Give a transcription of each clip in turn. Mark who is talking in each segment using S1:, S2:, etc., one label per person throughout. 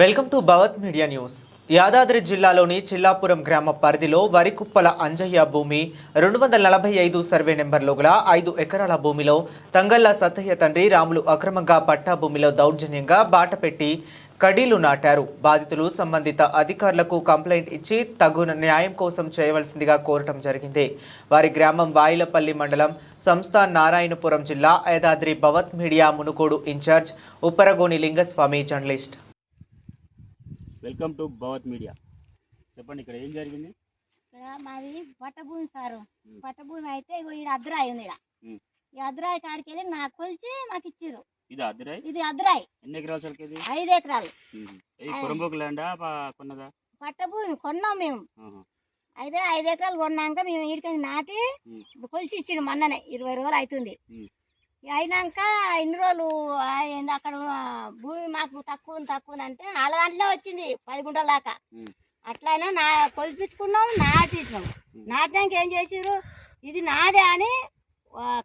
S1: Welcome to Bhavat media news. Yadadri జిల్లాలోని చిల్లాపురం గ్రామ పరిధిలో వరికుప్పల అంజయ్య భూమి రెండు వందల నలభై ఐదు సర్వే నెంబర్లో గల ఐదు ఎకరాల భూమిలో తంగళ్ళ సత్తయ్య తండ్రి రాములు అక్రమంగా పట్టా భూమిలో దౌర్జన్యంగా బాట పెట్టి కడీలు నాటారు. బాధితులు సంబంధిత అధికారులకు కంప్లైంట్ ఇచ్చి తగున న్యాయం కోసం చేయవలసిందిగా కోరటం జరిగింది. వారి గ్రామం వాయిలపల్లి మండలం సంస్థ నారాయణపురం జిల్లా Yadadri Bhavat media Munugode incharge Upparagoni Lingaswamy journalist.
S2: Welcome to Bhavat media. చెప్పండి ఇక్కడ ఏం జరిగింది?
S3: ఇక్కడ మాది పట్టభూమి సారు. పట్టభూమి అయితే ఇగో ఈడ అద్దరాయి ఉంది. ఈ అద్దరాయి కాడికి వెళ్ళి నాకు కొలిచి మాకు ఇచ్చిర్రు.
S2: ఇది అద్దరాయ్
S3: ఇది అద్దరాయి
S2: ఎన్ని ఎకరాలు సరికి ఇది
S3: ఐదు ఎకరాలు.
S2: ఇది పురంబోకు ల్యాండా కొన్నదా?
S3: పట్టభూమి కొన్నాం మేము. అయితే ఐదు ఎకరాలు కొన్నాక మేము ఈడికి నాటి. కొలిచి ఇచ్చిండు మొన్ననే. ఇరవై రోజులు అవుతుంది. అయినాక ఇన్ని రోజులు అక్కడ భూమి మాకు తక్కువ తక్కువ అంటే వాళ్ళ దాంట్లో వచ్చింది పది గుంటల దాకా. అట్లయినా నా కొలిపించుకున్నాం నాటించినాం. నాటడానికి ఏం చేసిర్రు? ఇది నాదే అని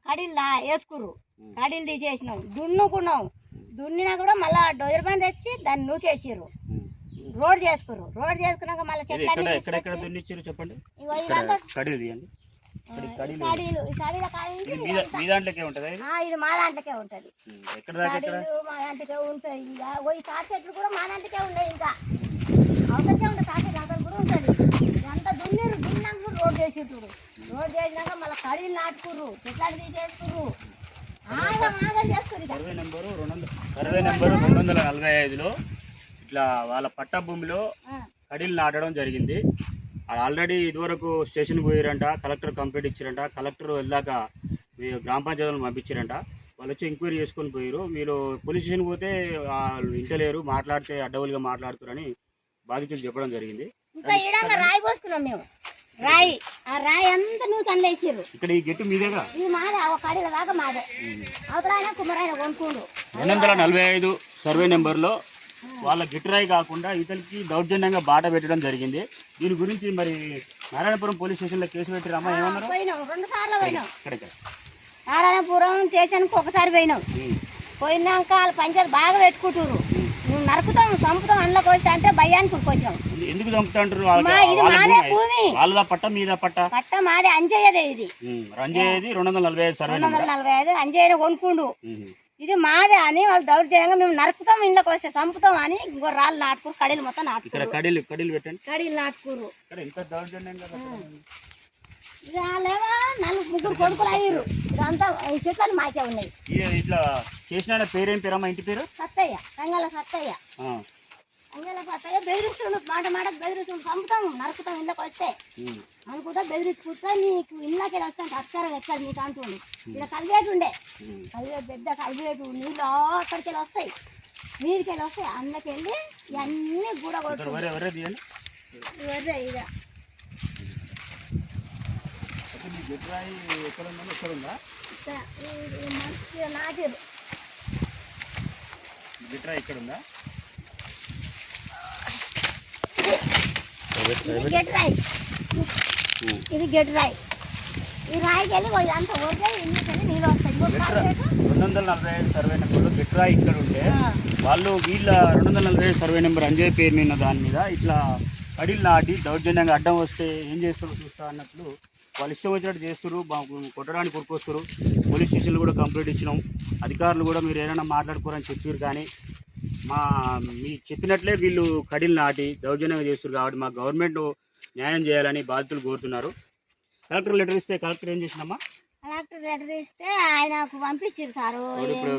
S3: కడీలు నా వేసుకుర్రు. కడీలు తీసేసినాం దున్నుకున్నాం. దున్నినా కూడా మళ్ళా డొజర్ బండ్ తెచ్చి దాన్ని నూకేసిర్రు.
S2: ఉమ్.
S3: రోడ్ చేసుకుర్రు. రోడ్ చేసుకున్నాక మళ్ళీ
S2: చెప్పండి? మీ దాంట్లోకే ఉంటుందా ఇది?
S3: మా దాంట్లోకే ఉంటది.
S2: ఎక్కడ
S3: మా దాంట్లోకే ఉంటాయి ఇంకా. ఈ తాటి చెట్లు కూడా మా దాంట్లోకే ఉన్నాయి ఇంకా. అవతలకే ఉంటుంది తాటి చెట్లు కూడా ఉంటుంది. ఇదంతా దున్నిరు దున్నాక కూడా రోడ్ చేసిర్రు రోడ్ చేసినాక మళ్ళీ కడీలు నాటుకుర్రు చెట్లను తీసేసుకుర్రు.
S2: సర్వే నెంబరు రెండు వందల సర్వే నెంబరు రెండు వందల నలభై ఐదులో ఇట్లా వాళ్ళ పట్టా భూమిలో
S3: ఆ,
S2: కడీలు నాటడం జరిగింది. ఆల్రెడీ ఇదివరకు స్టేషన్ పోయారంట కలెక్టర్ కంప్లైంట్ ఇచ్చారంట కలెక్టర్ వెళ్ళాక మీరు గ్రామ పంచాయతీలను పంపించారంట. వాళ్ళు వచ్చి ఎంక్వైరీ చేసుకొని పోయారు మీరు పోలీస్ స్టేషన్ పోతే వాళ్ళు ఇంటలేరు మాట్లాడితే అడ్డవులుగా మాట్లాడుతారని బాధితులు చెప్పడం జరిగింది.
S3: రాయి పోసుకున్నాం మేము. రాయి ఆ రాయి అంతా నువ్వు కనలేసిర్రు
S2: ఇక్కడ ఈ గెట్టు మీదేగా?
S3: ఇది మాదే ఒక కడీల దాకా మాదే. అవతల కొనుక్కుండు.
S2: రెండు వందల నలభై ఐదు సర్వే నెంబర్లో వాళ్ళ గిట్టురాయి కాకుండా ఇతనికి దౌర్జన్యంగా బాట పెట్టడం జరిగింది. దీని గురించి మరి నారాయణపురం పోలీస్ స్టేషన్లో కేసు పెట్టిరమ్మా ఏమన్నారు?
S3: పోయినాం. రెండు సార్లు పోయినాం.
S2: ఇక్కడికి
S3: నారాయణపురం స్టేషన్కి ఒకసారి పోయినాం. పోయినాక వాళ్ళు పంచాయతీ బాగా పెట్టుకుంటారు నువ్వు నరుకుతాం చంపుతాం అందులోకి వస్తే అంటే భయానికి
S2: ఎందు- ఎందుకు చంపుతాంటారు
S3: ఇది మాదే భూమి.
S2: వాళ్ళదా పట్ట మీద పట్ట?
S3: పట్ట మాదే అంజయ్యదే ఇది.
S2: రంజేది రెండు వందల నలభై ఐదు
S3: రెండు వందల నలభై ఐదు అంజయ్యని కొనుక్కుండు. ఇది మాదే అని వాళ్ళు దౌర్జన్యంగా మేము నరుకుతాం ఇంట్లోకి వస్తే చంపుతాం అని ఇంకో రాళ్ళు నాటుకురు కడీలు మొత్తం
S2: ఇక్కడ
S3: నాటుకురు
S2: కడీలు కడీలు పెట్టండి.
S3: కడీలు నాటుకురు. వాళ్ళేమో ముగ్గురు కొడుకులు అయ్యారు. ఇదంతా ఈ చెట్లను మాకే ఉన్నాయి.
S2: ఇట్లా చేసిన పేరేం పేరమ్మా? ఇంటి పేరు?
S3: సత్తయ్య రంగల సత్తయ్య.
S2: ఆ.
S3: రంగల సత్తయ్య బెదిరిస్తుండు మాట మాట బెదిరిస్తుండు చంపుతాం నరుకుతాం ఇళ్ళకి వస్తే. అనుకుంటా బెదిరించుకుంటా నీకు ఇళ్ళకి వస్తాను అక్షరం ఎక్కడ నీకు అంటుండు. ఇక్కడ కలివేటు ఉండే. కలివేటు పెద్ద కలివేటు నీళ్ళు అక్కడికి వెళ్ళి వస్తాయి. మీదికి వెళ్ళి వస్తాయి అందులోకి వెళ్ళి ఇవన్నీ కూడా కొడుతుంది
S2: వరే వరే తీయండి
S3: ఇవే ఇక.
S2: అసలు ఈ గిట్రాయి ఎక్కడ ఉందో ఎక్కడ ఉందా?
S3: ఇది
S2: ఇక్కడ ఉందా?
S3: గెట్ రాయి ఇది గెట్ రాయి ఈ రాయికి వెళ్ళి అంత నీళ్ళు వస్తాయి.
S2: రెండు వందల నలభై ఐదు సర్వే నెంబర్లో గిట్రాయి ఇక్కడ ఉంటే. వాళ్ళు వీళ్ళ రెండు వందల నలభై ఐదు సర్వే నెంబర్ అంజయ్ పేరు మీద ఉన్న దాని మీద ఇట్లా కడీలు నాటి దౌర్జన్యంగా అడ్డం వస్తే ఏం చేస్తారో చూస్తా అన్నట్లు వాళ్ళు ఇష్టం వచ్చినట్టు చేస్తారు మాకు కొట్టడానికి కొట్టుకొస్తారు పోలీస్ స్టేషన్లో కూడా కంప్లైంట్ ఇచ్చినాం. అధికారులు కూడా మీరు ఏదైనా మాట్లాడుకోరని చెప్పారు కానీ మా మీ చెప్పినట్లే వీళ్ళు కడీలు నాటి దౌర్జన్యంగా చేస్తారు కాబట్టి మా గవర్నమెంట్ న్యాయం చేయాలని బాధితులు కోరుతున్నారు. కలెక్టర్ లెటర్ ఇస్తే కలెక్టర్ ఏం చేసినామా
S3: కలెక్టర్ లెటర్ ఇస్తే ఆయనకు పంపించారు సారు?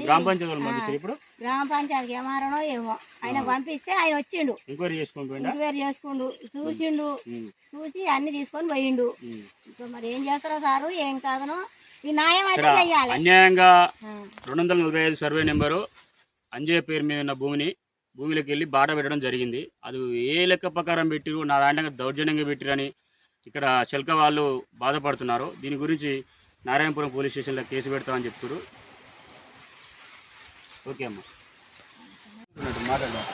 S2: గ్రామ పంచాయతీ ఇప్పుడు?
S3: గ్రామ పంచాయతీకి ఏమారనో ఏమో. ఆయనకు పంపిస్తే ఆయన వచ్చిండు.
S2: ఎంక్వైరీ చేసుకొని పోయిండా?
S3: ఇంక్వైరీ చేసుకుండు. చూసిండు. చూసి అన్ని తీసుకొని పోయిండు. ఇప్పుడు మరి ఏం చేస్తారో సారు ఏం కాదనో ఈ న్యాయం అయితే చెయ్యాలి.
S2: అన్యాయంగా. రెండు వందల నలభై ఐదు సర్వే నెంబరు అంజయ్య పేరు మీద ఉన్న భూమిని భూమిలోకి వెళ్ళి బాట పెట్టడం జరిగింది. అది ఏ లెక్క ప్రకారం పెట్టిరు నా దాంట్లో దౌర్జన్యంగా పెట్టిరని ఇక్కడ చెల్క వాళ్ళు బాధపడుతున్నారు. దీని గురించి నారాయణపురం పోలీస్ స్టేషన్లో కేసు పెడతామని చెప్తారు ఓకే అమ్మా. మాట్లాడదాం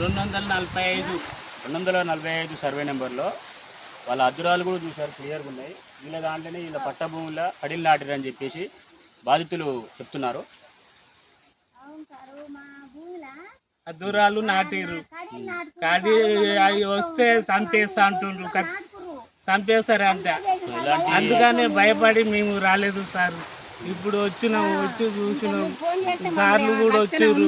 S4: రెండు వందల నలభై ఐదు.
S2: రెండు వందల నలభై ఐదు సర్వే నెంబర్లో వాళ్ళ అద్దురాలు కూడా చూసారు క్లియర్గా ఉన్నాయి. వీళ్ళ దాంట్లోనే వీళ్ళ పట్ట భూముల కడిలు నాటిరని చెప్పేసి బాధితులు చెప్తున్నారు.
S3: సారు మా భూమిలో
S4: దూరాలు నాటిరు. కాడి అవి వస్తే చంపేస్తా అంటుండ్రు. చంపేస్తారు అంట. అందుకనే భయపడి మేము రాలేదు సార్. ఇప్పుడు వచ్చినాం వచ్చి చూసినాం. సార్లు కూడా వచ్చారు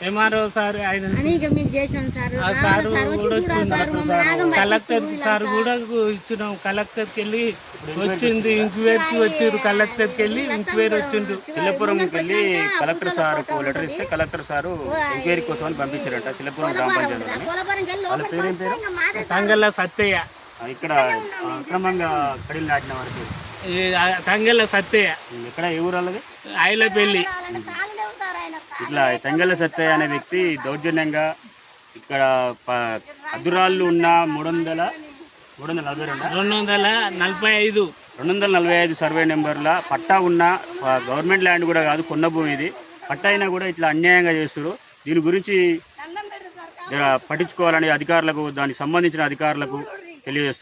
S4: ఎంఆర్ఓ సార్ ఆయన
S3: ఇక మీకు చేసాం సార్.
S4: ఆ సార్ కూడా వచ్చింది కలెక్టర్ సార్ కూడా ఇచ్చినాం. కలెక్టర్కి వెళ్ళి వచ్చింది ఇంక్వైరీకి వచ్చారు కలెక్టర్కి వెళ్ళి ఇంక్వైరీ వచ్చిండు.
S2: చిల్లపురంకి వెళ్ళి కలెక్టర్ సార్కు లెటర్ ఇస్తే కలెక్టర్ సారు ఎంక్వైరీ కోసం అని పంపించారంట. చిల్లపురం గ్రామ
S3: పొలపరం వెళ్ళి మాదే
S4: తంగళ్ళ సత్తయ్య
S2: ఆ, ఇక్కడ అక్రమంగా కడీలు నాటిన వారికి.
S4: తంగళ్ళ సత్తయ్య
S2: ఎక్కడ? ఏ ఊరు వాళ్ళది?
S4: ఐలపల్లి.
S2: ఇట్లా తెంగల సత్తయ్య అనే వ్యక్తి దౌర్జన్యంగా ఇక్కడ అదురాళ్ళు ఉన్న మూడు వందల మూడు వందల నలభై రెండు
S4: రెండు వందల నలభై ఐదు.
S2: రెండు వందల నలభై ఐదు సర్వే నెంబర్ల పట్టా ఉన్న గవర్నమెంట్ ల్యాండ్ కూడా కాదు కొన్న భూమి ఇది. పట్టా అయినా కూడా ఇట్లా అన్యాయంగా చేస్తారు దీని గురించి పట్టించుకోవాలని అధికారులకు దానికి సంబంధించిన అధికారులకు తెలియజేస్తారు